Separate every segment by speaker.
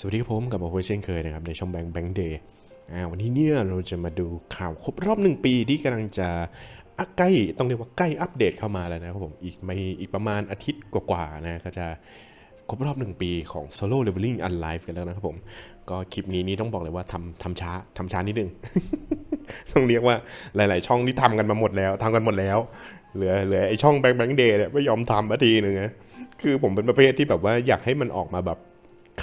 Speaker 1: สวัสดีครับผมกับผมเช่นเคยนะครับในช่องแบงค์แบงค์เดย์วันนี้เนี่ยเราจะมาดูข่าวครบรอบหนึ่งปีที่กำลังจะอะใกล้ต้องเรียกว่าใกล้อัปเดตเข้ามาแล้วนะครับผมอีกไม่อีกประมาณอาทิตย์กว่าๆนะก็จะครบรอบหนึ่งปีของ Solo Leveling Unlive กันแล้วนะครับผม ก็คลิปนี้นี่ต้องบอกเลยว่าทำทำช้าทำช้านิดนึง ต้องเรียกว่าหลาย ๆ ช่องที่ทำกันมาหมดแล้วทำกันหมดแล้ว เหลือเหลือไอช่องแบงค์แบงค์เดย์เนี่ยไม่ยอมทำสักทีหนึ่งนะคือผมเป็นประเภทที่แบบว่าอยากให้มันออกมาแบบ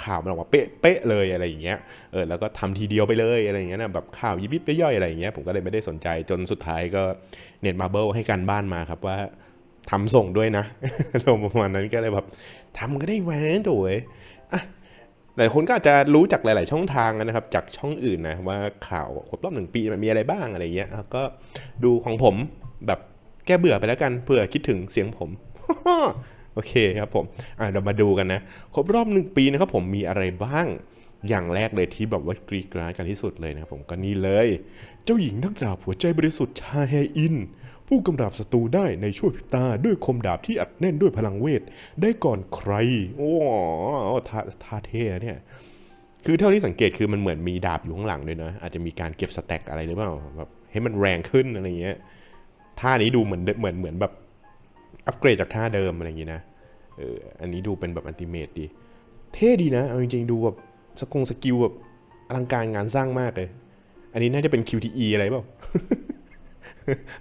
Speaker 1: ข่าวมันออกมาเป๊ะเเลยอะไรอย่างเงี้ยเออแล้วก็ทำทีเดียวไปเลยอะไรอย่างเงี้ยนะแบบข่าวยิบยิบย่อยๆอะไรอย่างเงี้ยผมก็เลยไม่ได้สนใจจนสุดท้ายก็เน็ตมาเบิลให้การบ้านมาครับว่าทำส่งด้วยนะลงประมาณนั้นก็เลยแบบทำก็ได้แหวนโถยอะหลายคนก็อาจจะรู้จากหลาย ๆ ช่องทางนะครับ จากช่องอื่นนะว่าข่าวครบรอบหนึ่งปีมันมีอะไรบ้างอะไรเงี้ยก็ดูของผมแบบแก้เบื่อไปแล้วกันเผื่อคิดถึงเสียงผม โอเคครับผมอะเรามาดูกันนะ ครบรอบหนึ่งปีนะครับผมมีอะไรบ้างอย่างแรกเลยที่แบบว่ากรีดกราดกันที่สุดเลยนะครับผมก็นี่เลย เจ้าหญิงนักดาบหัวใจบริสุทธิ์ชาแฮอิน ผู้กำราบศัตรูได้ในช่วงพริบตาด้วยคมดาบที่อัดแน่นด้วยพลังเวท ได้ก่อนใคร โอ้ท่าท่าเท่เนี่ยคือเท่าที่สังเกตคือมันเหมือนมีดาบอยู่ข้างหลังด้วยนะ อาจจะมีการเก็บสแต็กอะไรหรือเปล่าแบบให้มันแรงขึ้นอะไรเงี้ยท่านี้ดูเหมือนเหมือนเหมือนแบบอัปเกรดจากท่าเดิมอะไรอย่างงี้นะ เอออันนี้ดูเป็นแบบอันติเมตดี เท่ดีนะ เอาจริงๆ ดูแบบสกงสกิลแบบอลังการงานสร้างมากเลย อันนี้น่าจะเป็น QTE อะไรเปล่า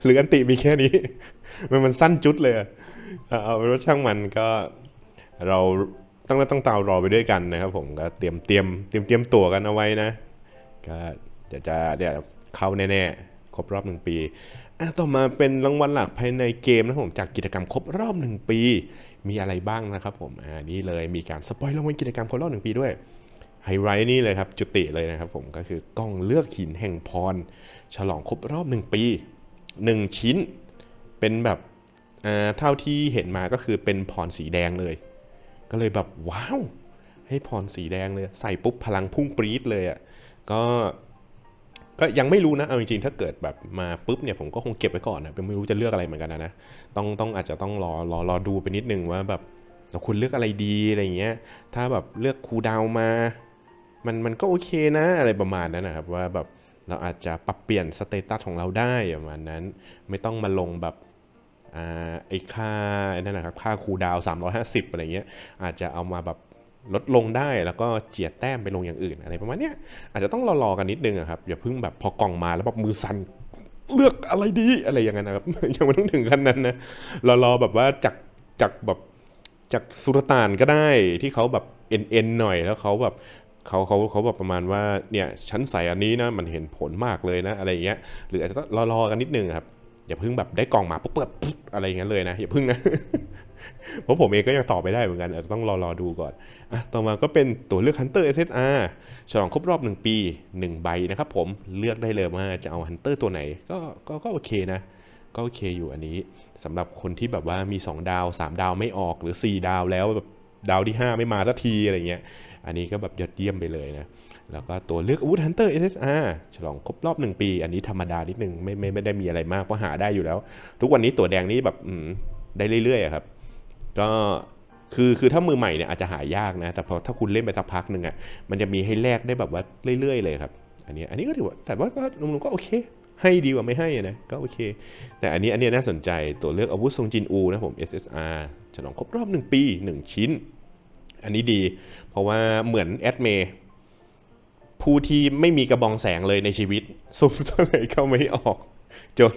Speaker 1: หรืออันติมีแค่นี้ มันมันสั้นจุดเลยเอาเป็นว่าช่างมันก็เราต้องต้องตารอไปด้วยกันนะครับผมก็เตรียมเตรียมเตรียมเตรียมตัวกันเอาไว้นะ ก็จะจะเดี๋ยวเข้าแน่ๆ ครบรอบหนึ่งปีอะต่อมาเป็นรางวัลหลักภายในเกมนะผมจากกิจกรรมครบรอบหนึ่งปี มีอะไรบ้างนะครับผมอ่านี่เลยมีการสปอยล์รางวัลกิจกรรมครบรอบหนึ่งปีด้วยไฮไลท์นี่เลยครับ จุติเลยนะครับผมก็คือกล้องเลือกหินแห่งพร ฉลองครบรอบหนึ่งปี 1 ชิ้น เป็นแบบเท่าที่เห็นมาก็คือเป็นพรสีแดงเลย ก็เลยแบบว้าว ให้พรสีแดงเลย ใส่ปุ๊บพลังพุ่งปรี๊ดเลยอะ่ะก็ ก็ยังไม่รู้นะ เอาจริงๆ ถ้าเกิดแบบมาปุ๊บเนี่ยผมก็คงเก็บไว้ก่อนนะเป็นไม่รู้จะเลือกอะไรเหมือนกันนะนะ ต้องต้องอาจจะต้องรอรอรอดูไปนิดนึงว่าแบบคุณเลือกอะไรดีอะไรอย่างเงี้ย ถ้าแบบเลือกคูดาวมา มันมันก็โอเคนะอะไรประมาณนั้นนะครับ ว่าแบบเราอาจจะปรับเปลี่ยนสเตตัสของเราได้ประมาณนั้น ไม่ต้องมาลงแบบอ่าไอ้ค่านั่นนะครับค่าคูดาว 350 อะไรเงี้ยอาจจะเอามาแบบ ลดลงได้แล้วก็เจียดแต้มไปลงอย่างอื่นอะไรประมาณเนี้ยอาจจะต้องรอๆกันนิดนึงอะครับอย่าเพิ่งแบบพอกล่องมาแล้วแบบมือสั่นเลือกอะไรดีอะไรอย่างนั้นนะครับ ยังไม่ต้องถึงขั้นนั้นนะรอๆแบบว่าจากจากแบบจากสุลต่านก็ได้ที่เขาแบบเอ็นเอ็นหน่อยแล้วเขาแบบเขาเขาเขาแบบประมาณว่าเนี่ยฉันใส่อันนี้นะมันเห็นผลมากเลยนะอะไรอย่างเงี้ยหรืออาจจะต้องรอๆกันนิดนึงครับอย่าเพิ่งแบบได้กล่องมาปุ๊บเปิดปุ๊บอะไรอย่างเงี้ยเลยนะอย่าเพิ่งนะ เพราะผมเองก็ยังตอบไม่ได้เหมือนกันอาจจะต้องรอรอดูก่อนอะต่อมาก็เป็นตัวเลือก Hunter SSR ฉลองครบรอบ 1 ปี 1 ใบนะครับผมเลือกได้เลยว่าจะเอา Hunter ตัวไหนก็ก็ก็โอเคนะ ก็โอเคอยู่อันนี้สำหรับคนที่แบบว่ามี 2 ดาว 3 ดาวไม่ออกหรือ 4 ดาวแล้วแบบดาวที่ 5 ไม่มาสักทีอะไรเงี้ย อันนี้ก็แบบยอดเยี่ยมไปเลยนะ แล้วก็ตัวเลือกอาวุธ Hunter SSR ฉลองครบรอบ 1 ปี อันนี้ธรรมดานิดนึงไม่ไม่ไม่ได้มีอะไรมากเพราะหาได้อยู่แล้ว ทุกวันนี้ตัวแดงนี่แบบได้เรื่อยๆครับ ก็คือคือถ้ามือใหม่เนี่ยอาจจะหายากนะ แต่พอถ้าคุณเล่นไปสักพักหนึ่งอะมันจะมีให้แลกได้แบบว่าเรื่อยๆ เลยครับ อันนี้อันนี้ก็ถือว่าแต่ว่าก็รวมๆก็โอเค ให้ดีกว่าไม่ให้นะก็โอเค แต่อันนี้อันนี้น่าสนใจตัวเลือกอาวุธทรงจินอูนะผม SSR ฉลองครบรอบ 1 ปี 1 ชิ้น อันนี้ดี เพราะว่าเหมือนแอดเมผู้ที่ไม่มีกระบองแสงเลยในชีวิตสุ่มเท่าไหร่ก็ไม่ออก จน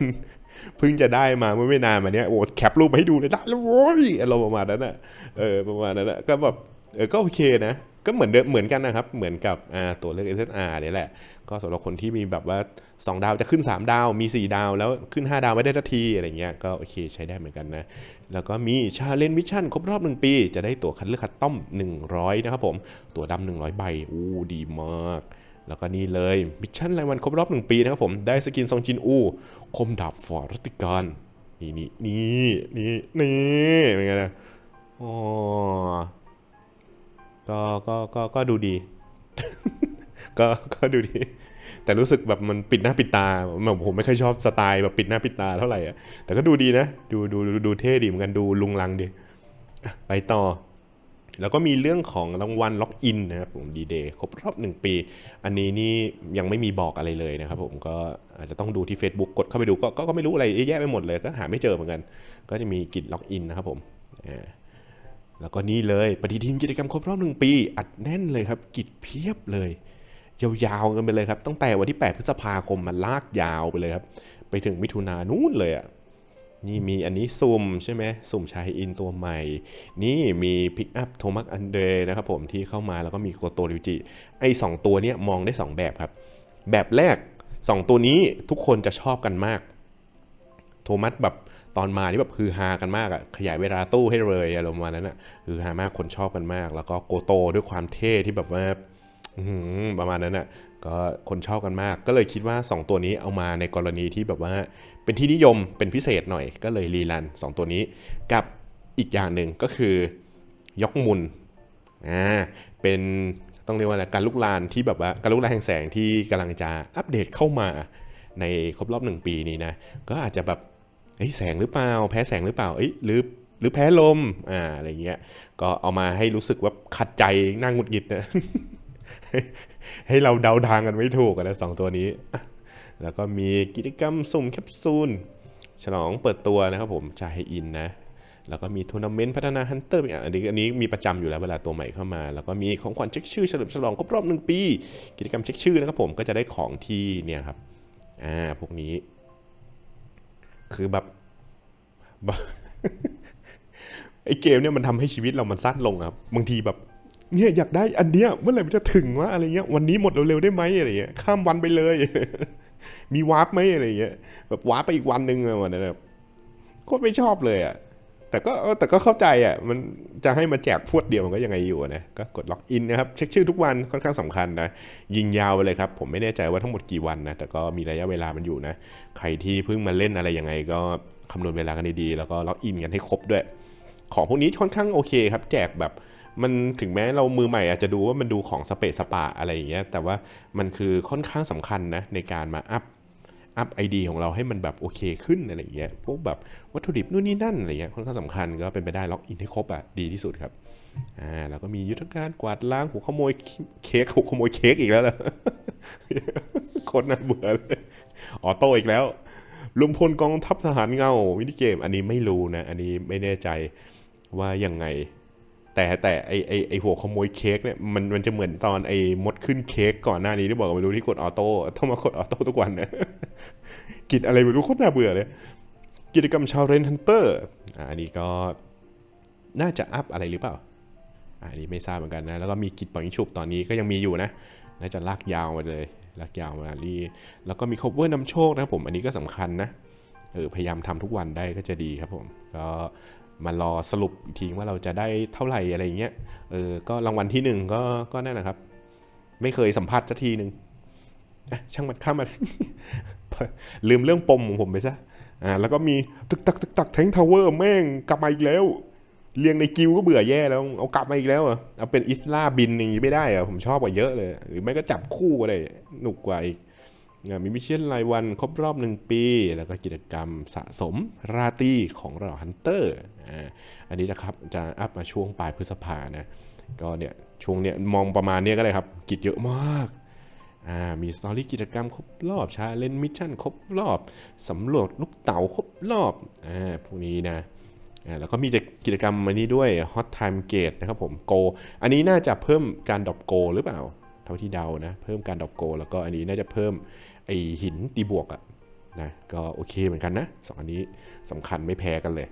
Speaker 1: เพิ่งจะได้มาเมื่อไม่นานมาเนี้ยโอ้แคปรูปมาให้ดูเลยได้แล้วโว้ยอารมณ์ประมาณนั้นอะเออประมาณนั้นอะก็แบบเออก็โอเคนะก็เหมือนเดิมเหมือนกันนะครับ เหมือนกับอ่าตัวเลือก SSR เนี่ยแหละ ก็สำหรับคนที่มีแบบว่า 2 ดาวจะขึ้น 3 ดาวมี 4 ดาวแล้วขึ้น 5 ดาวไม่ได้ทันทีอะไรเงี้ยก็โอเคใช้ได้เหมือนกันนะ แล้วก็มีชาเลนจ์มิชชั่นครบรอบ 1 ปี จะได้ตั๋วคัดเลือกคัดต้อม 100 นะครับผม ตั๋วดำ100 ใบอู้ดีมาก แล้วก็นี่เลยมิชชั่นรายวันครบรอบ 1 ปีนะครับผมได้สกินซองจินอู คมดาบฟอร์รัติการนี่นี่นี่นี่นี่เป็นไงนะอ๋อก็ก็ก็ก็ดูดี ก็ก็ดูดี แต่รู้สึกแบบมันปิดหน้าปิดตาแบบผมไม่ค่อยชอบสไตล์แบบปิดหน้าปิดตาเท่าไหร่อะแต่ก็ดูดีนะ ดูดูดูเท่ดีเหมือนกันดูลุงลังดีไปต่อ แล้วก็มีเรื่องของรางวัลล็อกอินนะครับผมดีเดย์ครบรอบ 1 ปี อันนี้นี่ยังไม่มีบอกอะไรเลยนะครับผมก็อาจจะต้องดูที่ Facebook กดเข้าไปดูก็ก็ก็ไม่รู้อะไรแยะไปหมดเลยก็หาไม่เจอเหมือนกัน ก็จะมีกิจล็อกอินนะครับผมแล้วก็นี่เลยปฏิทินกิจกรรมครบรอบ1ปี อัดแน่นเลยครับ กิจเพียบเลย ยาวๆกันไปเลยครับตั้งแต่วันที่ 8 พฤษภาคมมันลากยาวไปเลยครับ ไปถึงมิถุนานู่นเลยอะ นี่มีอันนี้ซุ่มใช่ไหมสุ่มชายอินตัวใหม่ นี่มีพิกอัพโทมัสอันเดรนะครับผมที่เข้ามาแล้วก็มีโกโตริวจิ ไอ้สองตัวเนี้ยมองได้ 2 แบบครับ แบบแรก 2 ตัวนี้ทุกคนจะชอบกันมาก โทมัสแบบตอนมานี่แบบฮือฮากันมากอะขยายเวลาตู้ให้เลยอารมณ์ประมาณนั้นอะฮือฮามากคนชอบกันมาก แล้วก็โกโตด้วยความเท่ที่แบบว่าประมาณนั้นอะ ก็คนชอบกันมาก ก็เลยคิดว่า 2 ตัวนี้เอามาในกรณีที่แบบว่าเป็นที่นิยมเป็นพิเศษหน่อย ก็เลยรีรัน 2 ตัวนี้ กับอีกอย่างหนึ่งก็คือยกมุนอ่าเป็นต้องเรียกว่าอะไรการลุกลานที่แบบว่าการลุกลานแห่งแสงที่กำลังจะอัปเดตเข้ามาในครบรอบหนึ่งปีนี้นะ ก็อาจจะแบบเอ้แสงหรือเปล่า แพ้แสงหรือเปล่าเอ้ยหรือหรือแพ้ลมอ่าอะไรเงี้ยก็เอามาให้รู้สึกว่าขัดใจน่าหงุดหงิดนะ ให้เราเดาทางกันไม่ถูกนะสองตัวนี้ แล้วก็มีกิจกรรมสุ่มแคปซูลฉลองเปิดตัวนะครับผมชาไฮอินนะ แล้วก็มีทัวร์นาเมนต์พัฒนาฮันเตอร์อีกอะอันนี้อันนี้มีประจำอยู่แล้วเวลาตัวใหม่เข้ามา แล้วก็มีของขวัญเช็คชื่อเฉลิมฉลองครบรอบหนึ่งปี กิจกรรมเช็คชื่อนะครับผมก็จะได้ของที่เนี่ยครับอ่าพวกนี้ คือแบบไอเกมเนี่ยมันทำให้ชีวิตเรามันสั้นลงครับบางทีแบบ เนี่ยอยากได้อันเนี้ยเมื่อไหร่มันจะถึงวะอะไรเงี้ยวันนี้หมดเร็วๆได้ไหมอะไรเงี้ยข้ามวันไปเลย มีวาร์ปไหมอะไรเงี้ยแบบวาร์ปไปอีกวันหนึ่งอะวันนั้นแบบโคตรไม่ชอบเลยอะแต่ก็แต่ก็เข้าใจอะมันจะให้มาแจกพวดเดียวมันก็ยังไงอยู่นะก็กดล็อกอินนะครับเช็คชื่อทุกวันค่อนข้างสำคัญนะยิงยาวไปเลยครับ ผมไม่แน่ใจว่าทั้งหมดกี่วันนะแต่ก็มีระยะเวลามันอยู่นะ ใครที่เพิ่งมาเล่นอะไรยังไง ก็คำนวณเวลากันดีๆแล้วก็ล็อกอินกันให้ครบด้วย ของพวกนี้ค่อนข้างโอเคครับ แจกแบบ มันถึงแม้เรามือใหม่อาจจะดูว่ามันดูของสเปซสปะอะไรอย่างเงี้ยแต่ว่ามันคือค่อนข้างสำคัญนะในการมาอัพอัพไอดีของเราให้มันแบบโอเคขึ้นอะไรอย่างเงี้ยพวกแบบวัตถุดิบนู่นนี่นั่นอะไรเงี้ยค่อนข้างสำคัญก็เป็นไปได้ล็อกอินให้ครบอะดีที่สุดครับอ่าแล้วก็มียุทธการกวาดล้างหัวขโมยเค้กหัวขโมยเค้กอีกแล้วเหรอโคตรน่าเบื่อเลยออโต้อีกแล้วลุมพลกองทัพทหารเงาวินิเกม อันนี้ไม่รู้นะ อันนี้ไม่แน่ใจว่ายังไง แต่แต่ไอไอไอหัวขโมยเค้กเนี่ยมันมันจะเหมือนตอนไอมดขึ้นเค้กก่อนหน้านี้ที่บอกไม่รู้ที่กดออโต้ต้องมากดออโต้ทุกวันนะกิจอะไรไม่รู้โคตรน่าเบื่อเลย กิจกรรมชาวเรนฮันเตอร์อันนี้ก็น่าจะอัพอะไรหรือเปล่าอันนี้ไม่ทราบเหมือนกันนะ แล้วก็มีกิจปล่อยยิงฉุบตอนนี้ก็ยังมีอยู่นะ น่าจะลากยาวมาเลย ลากยาวมาลีแล้วก็มี cover นำโชคนะครับผม อันนี้ก็สำคัญนะ เออ พยายามทำทุกวันได้ก็จะดีครับผม ก็ มารอสรุปอีกทีว่าเราจะได้เท่าไหร่อะไรอย่างเงี้ย เออ ก็รางวัลที่หนึ่งก็ก็นั่นนะครับ ไม่เคยสัมผัสสักทีหนึ่งช่างมันข้ามมันลืมเรื่องปมของผมไปซะ อ่า แล้วก็มีตึกตักตึกตักแทงทาวเวอร์แม่งกลับมาอีกแล้ว เรียงในกิวก็เบื่อแย่แล้ว เอากลับมาอีกแล้วเหรอเอาเป็นอิสลาบินอย่างนี้ไม่ได้เหรอผมชอบกว่าเยอะเลย หรือไม่ก็จับคู่ก็ได้หนุกกว่าอีก มีมิชชั่นรายวันครบรอบหนึ่งปี แล้วก็กิจกรรมสะสมราตีของเราฮันเตอร์อันนี้จะครับจะอัพมาช่วงปลายพฤษภานะก็เนี่ยช่วงเนี้ยมองประมาณเนี้ยก็ได้ครับ กิจเยอะมากมีสตอรี่กิจกรรมครบรอบชาเลนมิชชั่นครบรอบสำรวจลูกเต๋าครบรอบอพวกนี้นะแล้วก็มีกิจกรรมอันนี้ด้วย Hot Time Gate นะครับผมโก อันนี้น่าจะเพิ่มการดรอปโกหรือเปล่า เท่าที่เดานะ เพิ่มการดอปโก แล้วก็อันนี้น่าจะเพิ่มไอหินตีบวกอะนะก็โอเคเหมือนกันนะสองอันนี้สำคัญไม่แพ้กันเลย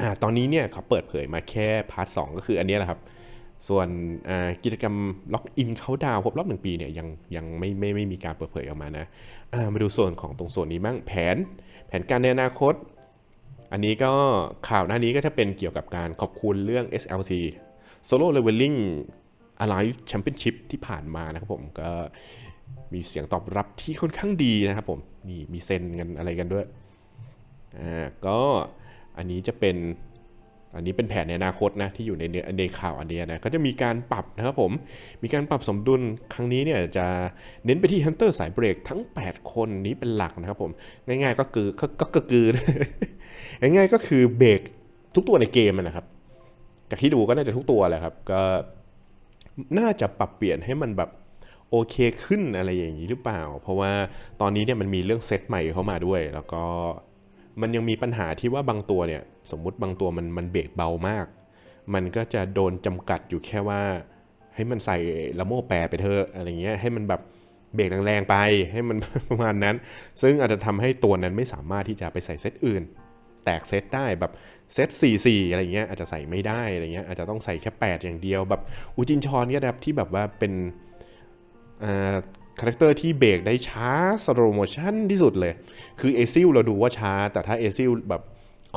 Speaker 1: อตอนนี้เนี่ยเขาเปิดเผยมาแค่พาร์ทสก็คืออันนี้แหละครับ ส่วนกิจกรรมล็อกอินเขาดาวครบรอบหนึ่งปีเนี่ยยังยังไม่ไม่ไม่มีการเปิดเผยออกมานะามาดูส่วนของตรงส่วนนี้บ้างแผน แผนการในอนาคต อันนี้ก็ข่าวหน้านี้ก็จะเป็นเกี่ยวกับการขอบคุณเรื่อง SLC Solo Leveling Alive Championship ที่ผ่านมานะครับผมก็มีเสียงตอบรับที่ค่อนข้างดีนะครับผมนี่มีเซ็นกันอะไรกันด้วยอ่าก็อันนี้จะเป็นอันนี้เป็นแผนในอนาคตนะที่อยู่ในเนื้อในข่าวอันเนี้ยนะก็จะมีการปรับนะครับผม มีการปรับสมดุลครั้งนี้เนี่ยจะเน้นไปที่ฮันเตอร์สายเบรกทั้ง 8 คนนี้เป็นหลักนะครับผม ง่ายๆก็คือก็ก็ก็คือง่ายๆก็คือเบรกทุกตัวในเกมนะครับ จากที่ดูก็น่าจะทุกตัวแหละครับ ก็ น่าจะปรับเปลี่ยนให้มันแบบโอเคขึ้นอะไรอย่างนี้หรือเปล่า เพราะว่าตอนนี้เนี่ยมันมีเรื่องเซตใหม่เข้ามาด้วย แล้วก็มันยังมีปัญหาที่ว่าบางตัวเนี่ย สมมุติบางตัวมันมันเบรกเบามาก มันก็จะโดนจำกัดอยู่แค่ว่า ให้มันใส่ละโม่แปรไปเถอะอะไรเงี้ยให้มันแบบเบรกแรงๆไปให้มันประมาณนั้น ซึ่งอาจจะทำให้ตัวนั้นไม่สามารถที่จะไปใส่เซตอื่น แตกเซตได้แบบเซต4 4อะไรเงี้ยอาจจะใส่ไม่ได้อะไรเงี้ยอาจจะต้องใส่แค่ 8 อย่างเดียวแบบอูจินชอนก็แบบที่แบบว่าเป็นคาแรคเตอร์ที่เบรกได้ช้าสโลโมชั่นที่สุดเลย คือเอซิลเราดูว่าช้า แต่ถ้าเอซิลแบบ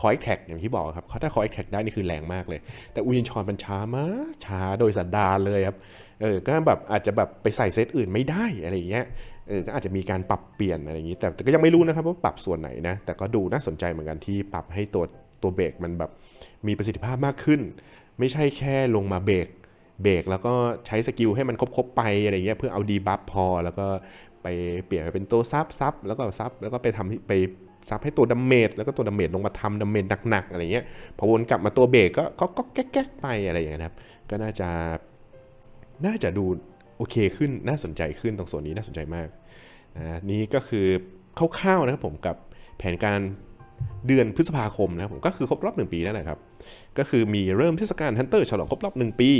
Speaker 1: คอยแท็กอย่างที่บอกครับเขาถ้าคอยแท็กได้นี่คือแรงมากเลย แต่อูจินชอนมันช้ามากช้าโดยสันดานเลยครับเออก็แบบอาจจะแบบไปใส่เซตอื่นไม่ได้อะไรเงี้ย เออก็อาจจะมีการปรับเปลี่ยนอะไรอย่างนี้ แต่ก็ยังไม่รู้นะครับว่าปรับส่วนไหนนะ แต่ก็ดูน่าสนใจเหมือนกันที่ปรับให้ตัวตัวเบรกมันแบบมีประสิทธิภาพมากขึ้น ไม่ใช่แค่ลงมาเบรกเบรกแล้วก็ใช้สกิลให้มันครบๆไปอะไรเงี้ยเพื่อเอาดีบัฟพอ แล้วก็ไปเปลี่ยนไปเป็นตัวซับซับแล้วก็ซับแล้วก็ไปทำไปซับให้ตัวดาเมจแล้วก็ตัวดาเมจลงมาทำดาเมจหนักๆอะไรเงี้ยพอวนกลับมาตัวเบรกก็ก็ก็แก๊กๆไปอะไรอย่างเงี้ยครับ ก็น่าจะน่าจะดู โอเคขึ้นน่าสนใจขึ้นตรงส่วนนี้น่าสนใจมากนะนี่ก็คือคร่าวๆนะครับผมกับแผนการเดือนพฤษภาคมนะครับผมก็คือครบรอบ 1 ปีนั่นแหละครับ ก็คือมีเริ่มเทศกาลฮันเตอร์ฉลองครบรอบ 1 ปี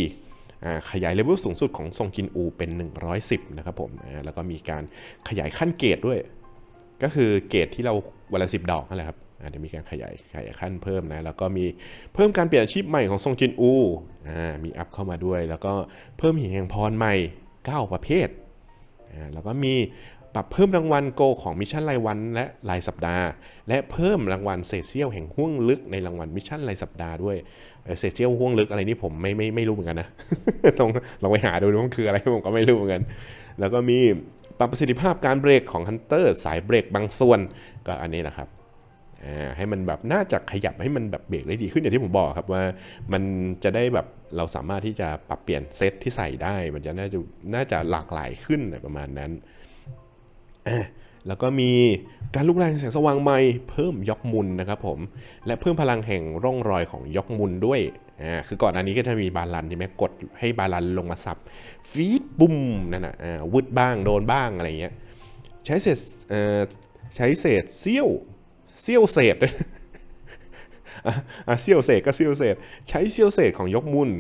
Speaker 1: อ่าขยายเลเวลสูงสุดของซงจินอูเป็น 110 นะครับผมอ่าแล้วก็มีการขยายขั้นเกรดด้วย ก็คือเกรดที่เราวันละสิดอกนั่นแหละครับอ่าเดี๋ยวมีการขยายขยายขั้นเพิ่มนะแล้วก็มีเพิ่มการเปลี่ยนอาชีพใหม่ของซงจินอูอ่ามีอัพเข้ามาด้วย แล้วก็เพิ่มหินแห่งพรใหม่ 9 ประเภทอ่าแล้วก็มีปรับเพิ่มรางวัลโกของมิชชั่นรายวันและรายสัปดาห์ และเพิ่มรางวัลเศษเสี้ยวแห่งห่วงลึกในรางวัลมิชชั่นรายสัปดาห์ด้วยเอ่อเศษเสี้ยวห่วงลึกอะไรนี่ผมไม่ไม่ไม่รู้เหมือนกันนะต้องลองไปหาดูว่ามันคืออะไรผมก็ไม่รู้เหมือนกัน แล้วก็มีปรับประสิทธิภาพการเบรกของฮันเตอร์สายเบรกบางส่วนก็อันนี้แหละครับ ให้มันแบบน่าจะขยับให้มันแบบเบรกได้ดีขึ้นอย่างที่ผมบอกครับว่ามันจะได้แบบเราสามารถที่จะปรับเปลี่ยนเซตที่ใส่ได้ มันจะน่าจะน่าจะหลากหลายขึ้นอะไรประมาณนั้นแล้วก็มีการลุกแรงแสงสว่างใหม่เพิ่มยกมุนนะครับผมและเพิ่มพลังแห่งร่องรอยของยกมุนด้วยอ่าคือก่อนอันนี้ก็จะมีบาลันใช่ไหมกดให้บาลันลงมาสับฟีดบุ้มนั่นนะอ่าวึดบ้างโดนบ้างอะไรเงี้ยใช้เศษเอ่อใช้เศษเสี้ยว เซี่ยวเศษอะอะเซี่ยวเศษก็เซี่ยวเศษ ใช้เซี่ยวเศษของยกมุน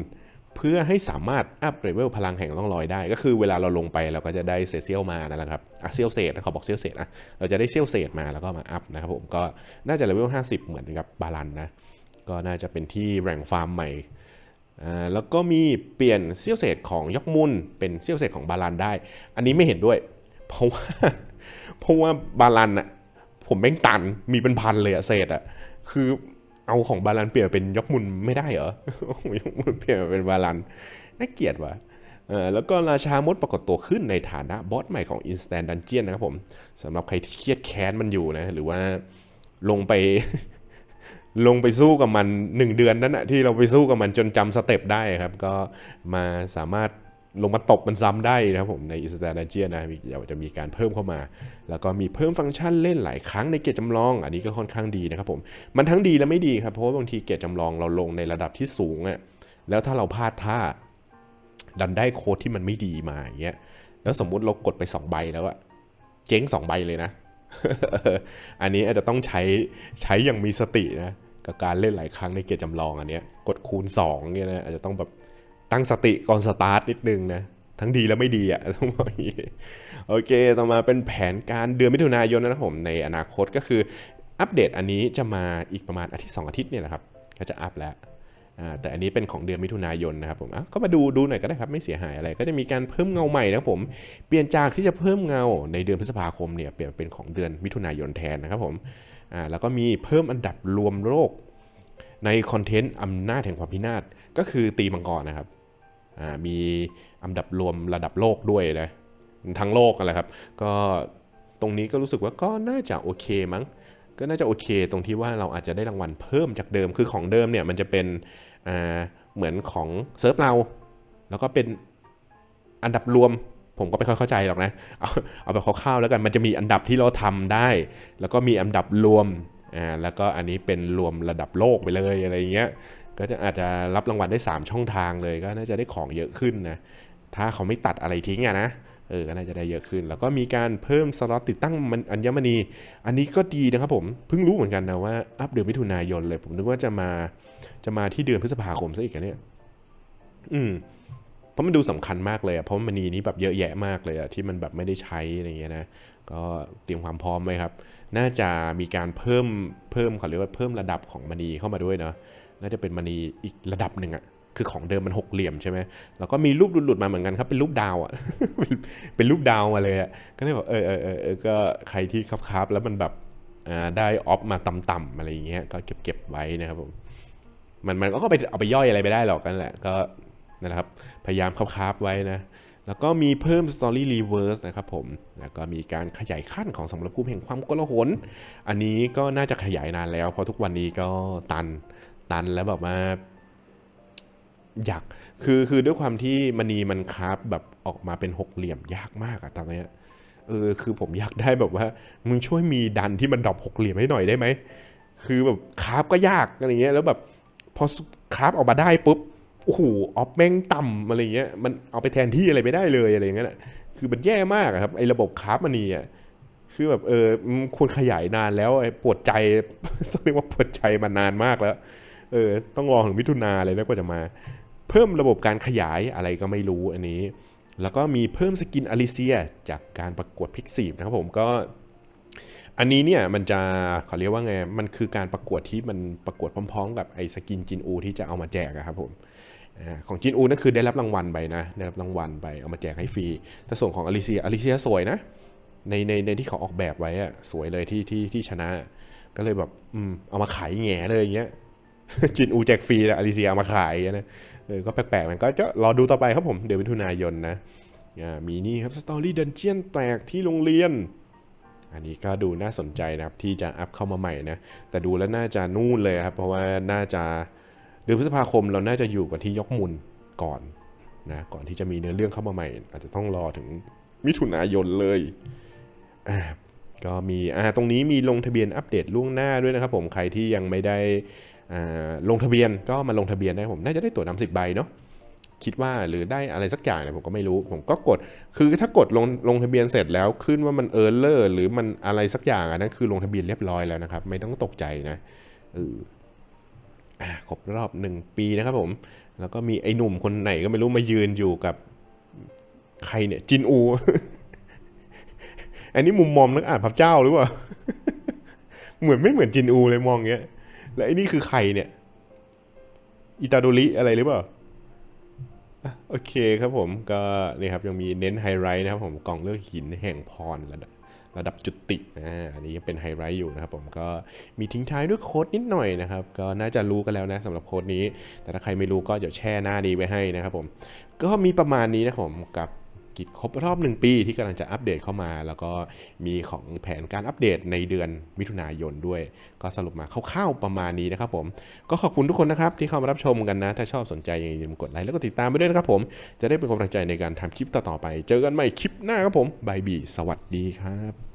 Speaker 1: เพื่อให้สามารถอัพเลเวลพลังแห่งร่องรอยได้ ก็คือเวลาเราลงไปเราก็จะได้เศษเซี่ยวมานั่นแหละครับอะเซี่ยวเศษนะเขาบอกเซี่ยวเศษอะเราจะได้เซี่ยวเศษมาแล้วก็มาอัพนะครับผมก็น่าจะเลเวล50 เหมือนกับบาลันนะก็น่าจะเป็นที่แรงฟาร์มใหม่อ่าแล้วก็มีเปลี่ยนเซี่ยวเศษของยกมุนเป็นเซี่ยวเศษของบาลันได้ อันนี้ไม่เห็นด้วย เพราะว่าเพราะว่าบาลันอะ ผมแม่งตันมีเป็นพันเลยอะเศษอะคือเอาของบาลันเปลี่ยนเป็นยกมุนไม่ได้เหรอยกมุนเปลี่ยนเป็นบาลันน่าเกลียดว่ะแล้วก็ราชามดปรากฏตัวขึ้นในฐานะบอสใหม่ของ Instant Dungeon นะครับผมสำหรับใครที่เครียดแค้นมันอยู่นะ หรือว่าลงไปลงไปสู้กับมัน 1 เดือนนั้นอะที่เราไปสู้กับมันจนจำสเต็ปได้ครับ ก็มาสามารถ ลงมาตบมันซ้ำได้นะครับผมใน Instant Dungeon นะมีเดี๋ยวจะมีการเพิ่มเข้ามา แล้วก็มีเพิ่มฟังก์ชันเล่นหลายครั้งในเกจจำลอง อันนี้ก็ค่อนข้างดีนะครับผมมันทั้งดีและไม่ดีครับเพราะว่าบางทีเกจจำลองเราลงในระดับที่สูงอะแล้วถ้าเราพลาดท่าดันได้โค้ดที่มันไม่ดีมาอย่างเงี้ยแล้วสมมุติเรากดไป 2 ใบแล้วอะเจ๊ง 2 ใบเลยนะ อันนี้อาจจะต้องใช้ใช้อย่างมีสตินะกับการเล่นหลายครั้งในเกจจำลองอันเนี้ยกดคูณ2เนี่ยนะอาจจะต้องแบบ ตั้งสติก่อนสตาร์ทนิดนึงนะทั้งดีและไม่ดีอะต้องบอกอย่างนี้โอเค ต่อมาเป็นแผนการเดือนมิถุนายนนะครับผมในอนาคตก็คืออัปเดตอันนี้จะมาอีกประมาณอาทิตย์สองอาทิตย์เนี่ยแหละครับก็จะอัปแล้วแต่อันนี้เป็นของเดือนมิถุนายนนะครับผมก็มาดูดูหน่อยก็ได้ครับไม่เสียหายอะไร ก็จะมีการเพิ่มเงาใหม่นะครับผมเปลี่ยนจากที่จะเพิ่มเงาในเดือนพฤษภาคมเนี่ยเปลี่ยนเป็นของเดือนมิถุนายนแทนนะครับผมแล้วก็มีเพิ่มอันดับรวมโลกในคอนเทนต์อำนาจแห่งความพินาศก็คือตีมังกรนะครับ มีอันดับรวมระดับโลกด้วยนะทั้งโลกกันแหละครับ ก็ตรงนี้ก็รู้สึกว่าก็น่าจะโอเคมั้ง ก็น่าจะโอเค ตรงที่ว่าเราอาจจะได้รางวัลเพิ่มจากเดิม คือของเดิมเนี่ยมันจะเป็นเหมือนของเซิร์ฟเรา แล้วก็เป็นอันดับรวม ผมก็ไม่ค่อยเข้าใจหรอกนะ เอาเอาแบบคร่าวๆแล้วกัน มันจะมีอันดับที่เราทำได้ แล้วก็มีอันดับรวม อ่า แล้วก็อันนี้เป็นรวมระดับโลกไปเลยอะไรอย่างเงี้ย ก็จะอาจจะรับรางวัลได้ 3 ช่องทางเลยก็น่าจะได้ของเยอะขึ้นนะ ถ้าเขาไม่ตัดอะไรทิ้งอะนะ เออ ก็น่าจะได้เยอะขึ้น แล้วก็มีการเพิ่มสล็อตติดตั้งมันอัญมณี อันนี้ก็ดีนะครับผม เพิ่งรู้เหมือนกันนะว่าอัปเดือนมิถุนายนเลย ผมนึกว่าจะมา จะมาที่เดือนพฤษภาคมซะอีกอะเนี่ย อืม เพราะมันดูสำคัญมากเลยอะเพราะมณีนี้แบบเยอะแยะมากเลยอะที่มันแบบไม่ได้ใช้อะไรเงี้ยนะ ก็เตรียมความพร้อมไหมครับ น่าจะมีการเพิ่ม เพิ่มเขาเรียกว่าเพิ่มระดับของมณีเข้ามาด้วยเนาะ น่าจะเป็นมณีอีกระดับหนึ่งอะคือของเดิมมันหกเหลี่ยมใช่ไหมแล้วก็มีรูปหลุดๆมาเหมือนกันครับ เป็นรูปดาวอะเป็นเป็นรูปดาวมาเลยอะก็เลยบอกเออเออเออเออก็ใครที่ครับๆแล้วมันแบบได้ออฟมาต่ำๆอะไรอย่างเงี้ย ก็เก็บเก็บไว้นะครับผม มันมันก็ไปเอาไปย่อยอะไรไปได้หรอกกันแหละ ก็นั่นแหละครับ พยายามคาบๆไว้นะ แล้วก็มีเพิ่ม Story Reverse นะครับผม แล้วก็มีการขยายขั้นของสมรภูมิแห่งความโกลาหลอันนี้ก็น่าจะขยายนานแล้ว เพราะทุกวันนี้ก็ตัน ตันแล้วแบบว่าอยากคือคือด้วยความที่มณีมันคราฟแบบออกมาเป็นหกเหลี่ยมยากมากอะตอนเนี้ยเออคือผมอยากได้แบบว่า มึงช่วยมีดันที่มันดรอปหกเหลี่ยมให้หน่อยได้ไหมคือแบบคราฟก็ยากอะไรเงี้ยแล้วแบบพอคราฟออกมาได้ปุ๊บโอ้โหออฟแม่งต่ำอะไรเงี้ยมันเอาไปแทนที่อะไรไม่ได้เลยอะไรเงี้ยน่ะคือมันแย่มากครับไอ้ระบบคราฟมันนี่อะคือแบบเออควรขยายนานแล้วไอ้ปวดใจต้องเรียกว่าปวดใจมานานมากแล้ว เออต้องรอถึงมิถุนาเลยนะกว่าจะมา เพิ่มระบบการขยายอะไรก็ไม่รู้อันนี้ แล้วก็มีเพิ่มสกินอลิเซียจากการประกวดพิกซีนะครับผมก็อันนี้เนี่ยมันจะเขาเรียกว่าไง มันคือการประกวดที่มันประกวดพร้อมๆ กับไอ้สกินจินอูที่จะเอามาแจกครับผมของจินอูนั่นคือได้รับรางวัลไปนะได้รับรางวัลไปเอามาแจกให้ฟรีแต่ส่วนของอลิเซียอลิเซียสวยนะในในในที่เขาออกแบบไว้อะสวยเลยที่ที่ที่ชนะ ก็เลยแบบอืมเอามาขายแง่เลยอย่างเงี้ย จินอูแจกฟรีแต่อลิเซียามาขายนะเออก็แปลกๆมันก็จะรอดูต่อไปครับผม เดือนมิถุนายนนะอ่ามีนี่ครับสตอรี่ดันเจียนแตกที่โรงเรียน อันนี้ก็ดูน่าสนใจนะครับ ที่จะอัพเข้ามาใหม่นะ แต่ดูแล้วน่าจะนู่นเลยครับ เพราะว่าน่าจะเดือนพฤษภาคมเราน่าจะอยู่กับที่ยกมุลก่อนนะก่อนที่จะมีเนื้อเรื่องเข้ามาใหม่ อาจจะต้องรอถึงมิถุนายนเลยอ่าก็มีอ่าตรงนี้มีลงทะเบียนอัปเดตล่วงหน้าด้วยนะครับผมใครที่ยังไม่ได้ ลงทะเบียนก็มาลงทะเบียนได้ผม น่าจะได้ตั๋วนำสิบใบเนาะคิดว่าหรือได้อะไรสักอย่างเนี่ยผมก็ไม่รู้ ผมก็กด คือถ้ากดลงลงทะเบียนเสร็จแล้วขึ้นว่ามันเออร์เลอร์หรือมันอะไรสักอย่างอันนั้นคือลงทะเบียนเรียบร้อยแล้วนะครับ ไม่ต้องตกใจนะเออครบรอบหนึ่งปีนะครับผม แล้วก็มีไอ้หนุ่มคนไหนก็ไม่รู้มายืนอยู่กับใครเนี่ยจินอู อันนี้มุมมองนักอ่านพระเจ้าหรือเปล่า เหมือนไม่เหมือนจินอูเลยมองเงี้ย แล้วไอ้นี่คือใครเนี่ย อิตาโดริอะไรหรือเปล่าโอเคครับผมก็นี่ครับยังมีเน้นไฮไลท์นะครับผมกล่องเลือกหินแห่งพรระดับระดับจุติอ่าอันนี้ยังเป็นไฮไลท์อยู่นะครับผมก็มีทิ้งท้ายด้วยโค้ดนิดหน่อยนะครับก็น่าจะรู้กันแล้วนะสำหรับโค้ดนี้ แต่ถ้าใครไม่รู้ก็เดี๋ยวแช่หน้านี้ไว้ให้นะครับผมก็มีประมาณนี้นะครับผมกับ กิจครบรอบหนึ่งปีที่กำลังจะอัปเดตเข้ามา แล้วก็มีของแผนการอัปเดตในเดือนมิถุนายนด้วย ก็สรุปมาคร่าวๆประมาณนี้นะครับผมก็ขอบคุณทุกคนนะครับที่เข้ามารับชมกันนะ ถ้าชอบสนใจอย่าลืมกดไลค์แล้วก็ติดตามไปด้วยนะครับผมจะได้เป็นกำลังใจในการทำคลิปต่อๆไป เจอกันใหม่คลิปหน้าครับผมบายบีสวัสดีครับ